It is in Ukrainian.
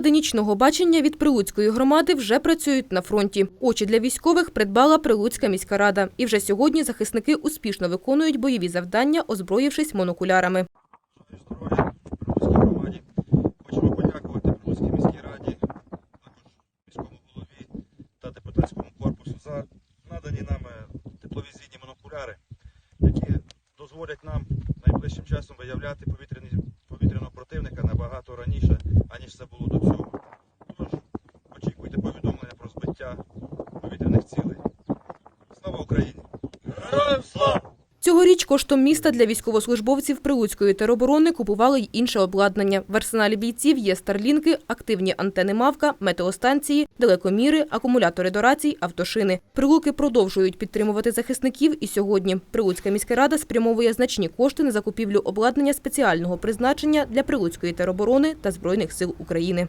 Прилади бачення від Прилуцької громади вже працюють на фронті. Очі для військових придбала Прилуцька міська рада. І вже сьогодні захисники успішно виконують бойові завдання, озброївшись монокулярами. Хочемо подякувати Прилуцькій міській раді, також міському голові та депутатському корпусу за надані нам е, тепловізійні монокуляри, які дозволять нам найближчим часом виявляти повітряного противника набагато раніше, аніж це було до цього. Тож очікуйте повідомлення про збиття повітряних цілей. Слава Україні! Цьогоріч коштом міста для військовослужбовців Прилуцької тероборони купували й інше обладнання. В арсеналі бійців є старлінки, активні антени Мавка, метеостанції, далекоміри, акумулятори до рацій, автошини. Прилуки продовжують підтримувати захисників і сьогодні. Прилуцька міська рада спрямовує значні кошти на закупівлю обладнання спеціального призначення для Прилуцької тероборони та Збройних сил України.